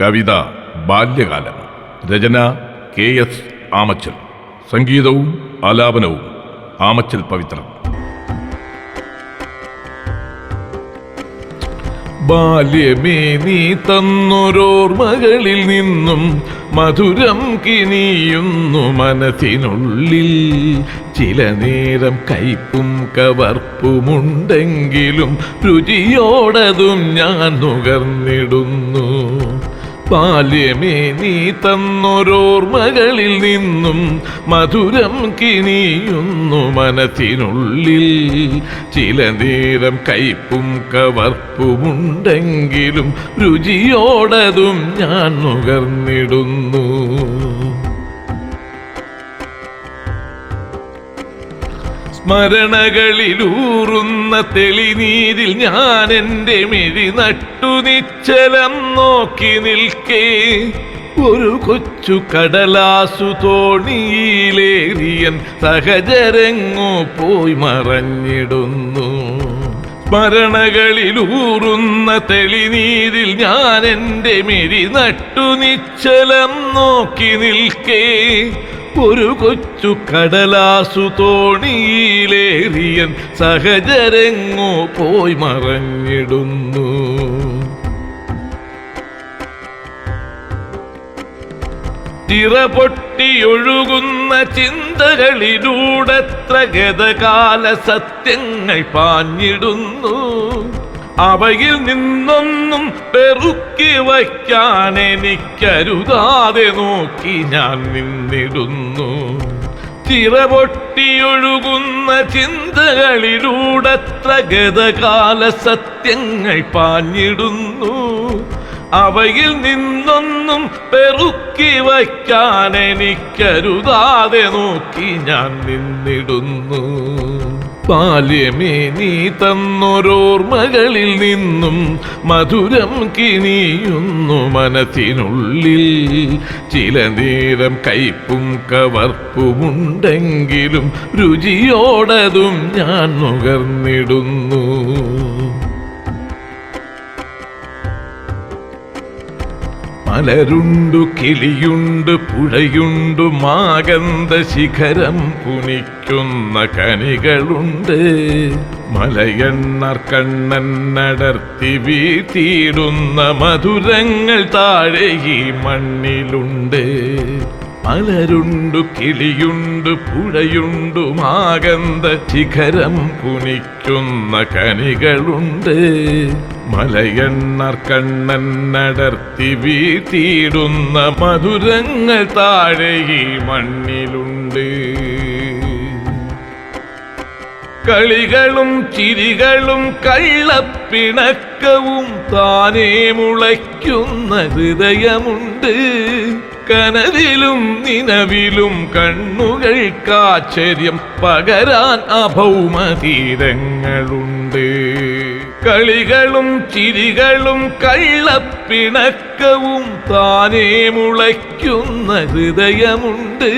കവിത ബാല്യകാലം. രചന K S Amachal സംഗീതവും ആലാപനവും ആമച്ചൽ പവിത്രൻ ബാല്യമേ നീ തന്നൊരോർമകളിൽ നിന്നും മധുരം കിനിയുന്നു മനസ്സിനുള്ളിൽ. ചില നേരം കയ്പും കവർപ്പുമുണ്ടെങ്കിലും രുചിയോടതും ഞാൻ നുകർന്നിടുന്നു. ബാല്യമേ നീ തന്നൊരോർമകളിൽ നിന്നും മധുരം കിനിയുന്നു മനസ്സിനുള്ളിൽ. ചില നേരം കയ്പും കവർപ്പുമുണ്ടെങ്കിലും രുചിയോടതും ഞാൻ നുകർന്നിടുന്നു. സ്മരണകളിലൂറുന്ന തെളിനീരിൽ ഞാൻ എന്റെ മിഴി നട്ടു നിശ്ചലം നോക്കി നിൽക്കേ. ഒരു കൊച്ചു കടലാസു തോണിയിലേറിയൻ സഹചരങ്ങോ പോയി മറഞ്ഞിടുന്നു. സ്മരണകളിലൂറുന്ന തെളിനീരിൽ ഞാൻ എന്റെ മിഴി നട്ടു നിശ്ചലം നോക്കി നിൽക്കേ. ഒരു കൊച്ചു കടലാസു തോണിയിലേറിയൻ സഹചരങ്ങോ പോയി മറഞ്ഞിടുന്നു. ചിറപൊട്ടിയൊഴുകുന്ന ചിന്തകളിലൂടെ ഗതകാല സത്യങ്ങൾ പാഞ്ഞിടുന്നു. അവയിൽ നിന്നൊന്നും പെറുക്കി വയ്ക്കാൻ എനിക്കരുതാതെ നോക്കി ഞാൻ നിന്നിടുന്നു. ചിറപൊട്ടിയൊഴുകുന്ന ചിന്തകളിലൂടെ ഗതകാല സത്യങ്ങൾ പാഞ്ഞിടുന്നു. അവയിൽ നിന്നൊന്നും പെറുക്കി വയ്ക്കാൻ എനിക്കരുതാതെ നോക്കി ഞാൻ നിന്നിടുന്നു. ബാല്യമേ നീ തന്നൊരോർമകളിൽ നിന്നും മധുരം കിനിയുന്നു മനസ്സിനുള്ളിൽ. ചില നേരം കയ്പും കവർപ്പുമുണ്ടെങ്കിലും രുചിയോടതും ഞാൻ നുകർന്നിടുന്നു. മലരുണ്ടു കിളിയുണ്ട് പുഴയുണ്ടു മാകന്ത ശിഖരം പുനിക്കുന്ന കനികളുണ്ട്. മലയണ്ണർ കണ്ണൻ നടർത്തി വീട്ടിയിടുന്ന മധുരങ്ങൾ താഴെ ഈ മണ്ണിലുണ്ട്. മലരുണ്ടു കിളിയുണ്ട് പുഴയുണ്ടു മാകന്ത ശിഖരം കുനിക്കുന്ന കനികളുണ്ട്. മലയണ്ണർ കണ്ണൻ നടർത്തി വീട്ടിയിടുന്ന മധുരങ്ങൾ താഴെ ഈ മണ്ണിലുണ്ട്. കളികളും ചിരികളും കള്ളപ്പിണക്കവും താനേ മുളയ്ക്കുന്ന ഹൃദയമുണ്ട്. കനവിലും നിലവിലും കണ്ണുകൾ കാശ്ചര്യം പകരാൻ അഭൗമതീരങ്ങളുണ്ട്. കളികളും ചിരികളും കള്ളപ്പിണക്കവും താനേ മുളയ്ക്കുന്ന ഹൃദയമുണ്ട്.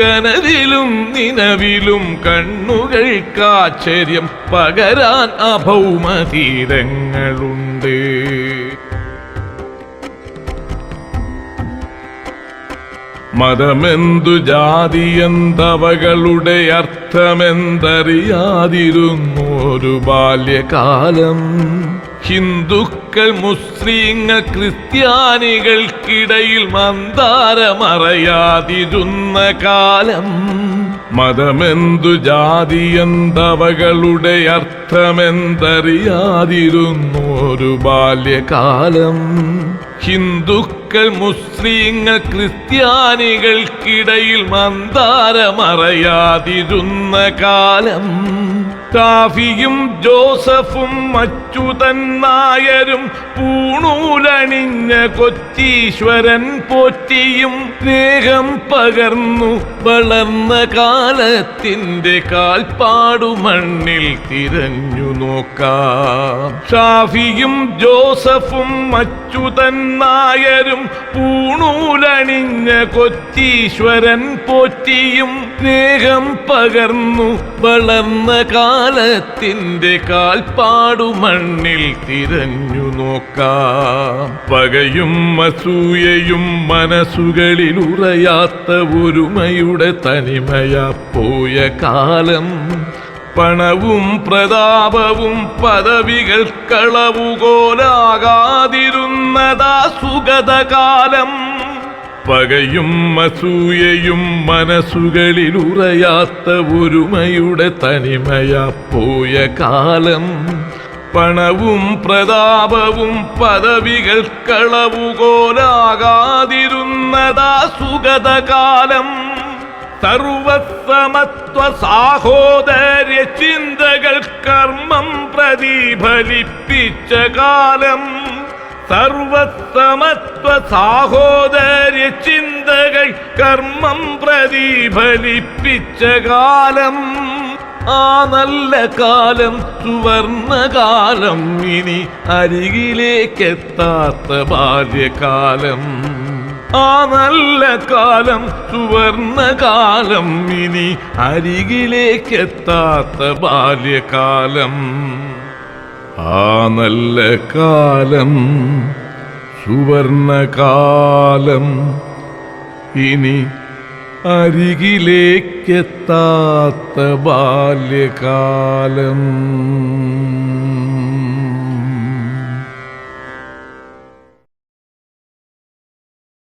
കനവിലും നിലവിലും കണ്ണുകൾ കാശ്ചര്യം പകരാൻ അഭൗമതീരങ്ങളുണ്ട്. മതമെന്തു ജാതിയെന്തവകളുടെ അർത്ഥമെന്തറിയാതിരുന്നു ഒരു ബാല്യകാലം. ഹിന്ദുക്കൾ മുസ്ലിങ്ങൾ ക്രിസ്ത്യാനികൾക്കിടയിൽ മന്ദാരമറയാതിരുന്ന കാലം. മതമെന്തു ജാതിയന്തവകളുടെ ഒരു ബാല്യകാലം. ഹിന്ദുക്കൾ മുസ്ലിങ്ങൾ ക്രിസ്ത്യാനികൾക്കിടയിൽ മന്ദാരമറയാതിരുന്ന കാലം. കാഫിയും ജോസഫും അച്യുതൻ നായരും പൂണൂലണിഞ്ഞ കൊച്ചീശ്വരൻ പോറ്റിയും സ്നേഹം പകർന്നു വളർന്ന കാലത്തിന്റെ കാൽപ്പാടു മണ്ണിൽ തിരഞ്ഞു നോക്കാം. ഷാഫിയും ജോസഫും അച്യുതൻ നായരും പൂണൂലണിഞ്ഞ കൊച്ചീശ്വരൻ പോറ്റിയും സ്നേഹം പകർന്നു വളർന്ന കാല കാലത്തിന്റെ കാൽപ്പാടു മണ്ണിൽ തിരഞ്ഞു നോക്കാം. പകയും അസൂയയും മനസ്സുകളിൽ ഉറയാത്ത ഒരുമയുടെ തനിമയ പോയ കാലം. പണവും പ്രതാപവും പദവികൾ കളവുകോലാകാതിരുന്നതാ സുഗതകാലം. പകയും അസൂയയും മനസ്സുകളിൽ ഉറയാത്ത ഒരുമയുടെ തനിമയ പോയ കാലം. പണവും പ്രതാപവും പദവികൾ കളവുകോലാകാതിരുന്നതാ സുഗതകാലം. സർവസമത്വ സാഹോദര്യ ചിന്തകൾ കർമ്മം പ്രതിഫലിപ്പിച്ച കാലം. സർവസമത്വ സാഹോദര്യ ചിന്തകൾ കർമ്മം പ്രതിഫലിപ്പിച്ച കാലം. ആ നല്ല കാലം സുവർണകാലം ഇനി അരികിലേക്കെത്താത്ത ബാല്യകാലം. ആ നല്ല കാലം സുവർണകാലം ഇനി അരികിലേക്കെത്താത്ത ബാല്യകാലം. ആ നല്ല കാലം സുവർണകാലം. ഇനി അരികിലേക്കെത്താത്ത ബാല്യകാലം.